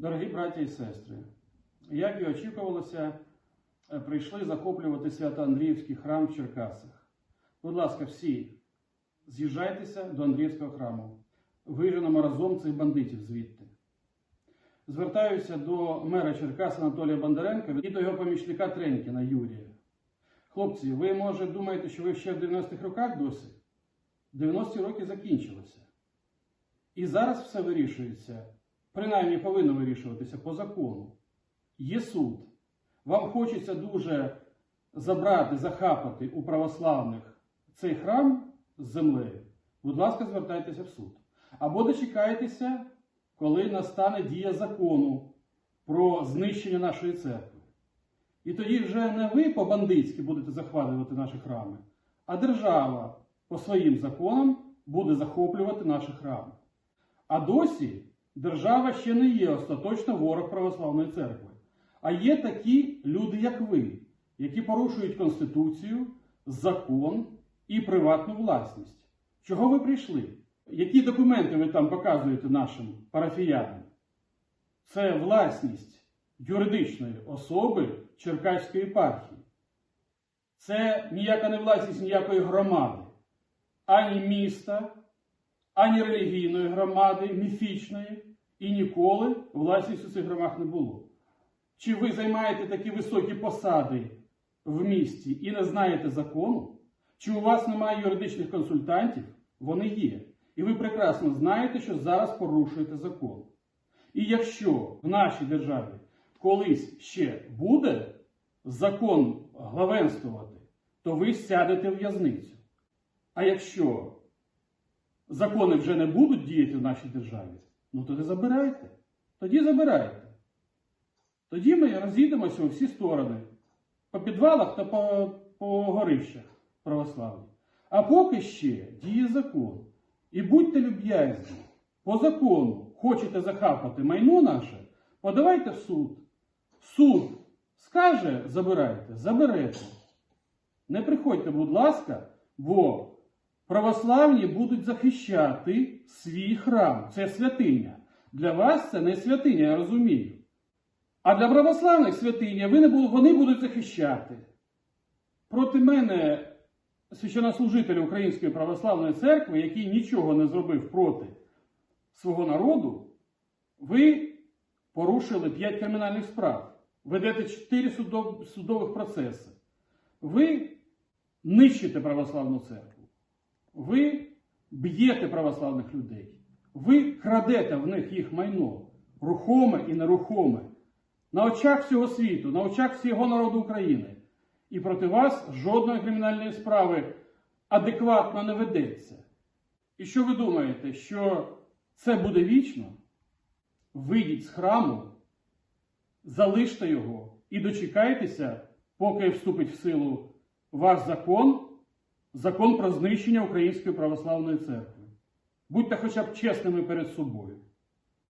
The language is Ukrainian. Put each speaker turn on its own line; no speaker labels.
Дорогі браті і сестри, як і очікувалося, е, прийшли захоплювати Свято-Андріївський храм в Черкасах. Будь ласка, всі з'їжджайтеся до Андріївського храму. Виженемо разом цих бандитів звідти. Звертаюся до мера Черкас Анатолія Бондаренка і до його помічника Тренькіна Юрія. Хлопці, ви може думаєте, що ви ще в 90-х роках досі? 90-ті роки закінчилися. І зараз все вирішується, принаймні повинно вирішуватися по закону. Є суд. Вам хочеться дуже забрати, захапати у православних цей храм з землею. Будь ласка, звертайтеся в суд. Або дочекайтеся, коли настане дія закону про знищення нашої церкви. І тоді вже не ви по-бандитськи будете захвалювати наші храми, а держава по своїм законам буде захоплювати наші храми. А досі держава ще не є остаточно ворог православної церкви. А є такі люди, як ви, які порушують Конституцію, закон і приватну власність. Чого ви прийшли? Які документи ви там показуєте нашим парафіянам? Це власність юридичної особи Черкаської єпархії. Це ніяка не власність ніякої громади, ані міста, ані релігійної громади, міфічної, і ніколи власністю цих громад не було. Чи ви займаєте такі високі посади в місті і не знаєте закону? Чи у вас немає юридичних консультантів? Вони є. І ви прекрасно знаєте, що зараз порушуєте закон. І якщо в нашій державі колись ще буде закон главенствувати, то ви сядете в в'язницю. А якщо закони вже не будуть діяти в нашій державі, ну тоді забирайте. Тоді забирайте. Тоді ми розійдемося у всі сторони, по підвалах та по, по горищах православних. А поки ще діє закон. І будьте люб'язні, по закону хочете захапати майно наше, подавайте в суд. Суд скаже, забирайте, заберете. Не приходьте, будь ласка, бо православні будуть захищати свій храм. Це святиня. Для вас це не святиня, я розумію. А для православних святиня вони будуть захищати. Проти мене священнослужителя Української православної церкви, який нічого не зробив проти свого народу, ви порушили 5 кримінальних справ, ведете 4 судов- судових процеси. Ви нищите православну церкву. Ви б'єте православних людей. Ви крадете в них їх майно, рухоме і нерухоме, на очах всього світу, на очах всього народу України. І проти вас жодної кримінальної справи адекватно не ведеться. І що ви думаєте, що це буде вічно? Вийдіть з храму, залиште його і дочекайтеся, поки вступить в силу ваш закон, закон про знищення Української православної церкви. Будьте хоча б чесними перед собою.